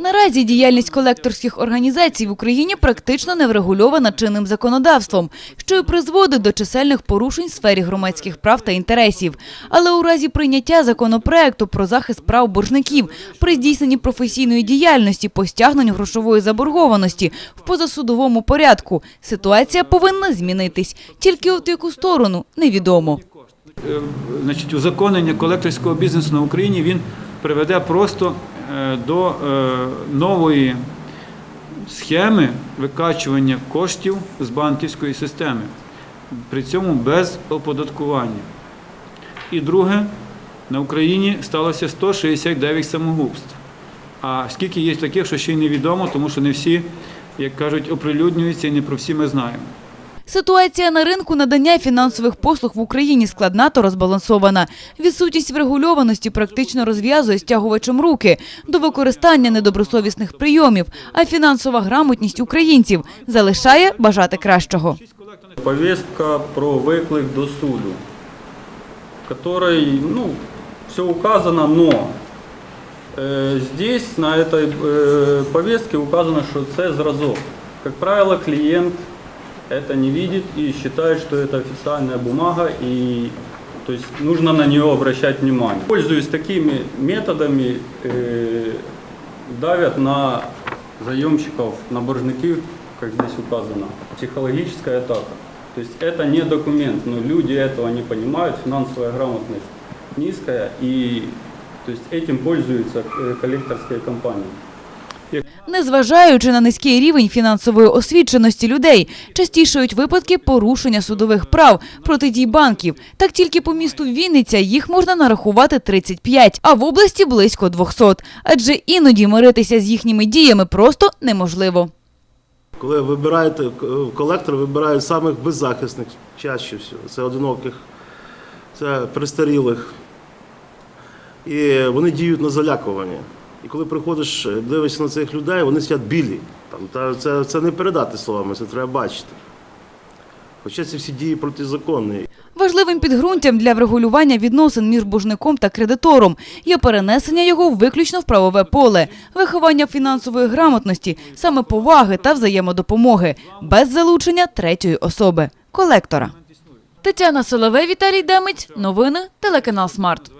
Наразі діяльність колекторських організацій в Україні практично не врегульована чинним законодавством, що й призводить до чисельних порушень в сфері громадських прав та інтересів. Але у разі прийняття законопроекту про захист прав боржників при здійсненні професійної діяльності по стягненню грошової заборгованості в позасудовому порядку ситуація повинна змінитись. Тільки от яку сторону невідомо. Е, значить, узаконення колекторського бізнесу на Україні він приведе просто до е, нової схеми викачування коштів з банківської системи, при цьому без оподаткування. І друге, на Україні сталося 169 самогубств. А скільки є таких, що ще й невідомо, тому що не всі, як кажуть, оприлюднюються і не про всі ми знаємо. Ситуація на ринку надання фінансових послуг в Україні складна та розбалансована. Відсутність врегульованості практично розв'язує стягувачам руки до використання недобросовісних прийомів, а фінансова грамотність українців залишає бажати кращого. Повестка про виклик до суду, в которой ну, все указано, но э, здесь на этой э, повестке указано, что це зразок. Как правило, клиент это не видит и считает, что это официальная бумага и то есть нужно на нее обращать внимание. Пользуясь такими методами, э, давят на заемщиков, на боржников, как здесь указано, психологическая атака. То есть это не документ, но люди этого не понимают, финансовая грамотность низкая, и то есть этим пользуются э, коллекторские компании. Незважаючи на низький рівень фінансової освіченості людей, частішають випадки порушення судових прав протидій банків. Так тільки по місту Вінниця їх можна нарахувати 35, а в області близько 200. Адже іноді миритися з їхніми діями просто неможливо. Коли вибираєте колектор, вибирають самих беззахисних чаще всього. Це одиноких, це престарілих. І вони діють на залякування. І коли приходиш, е, дивишся на цих людей, вони сидять білі. Там, та це, це не передати словами, це треба бачити. Хоча ці всі дії протизаконні. Важливим підґрунтям для врегулювання відносин між боржником та кредитором є перенесення його виключно в правове поле, виховання фінансової грамотності, саме поваги та взаємодопомоги, без залучення третьої особи – колектора. Тетяна Соловей, Віталій Демець. Новини, телеканал «Смарт».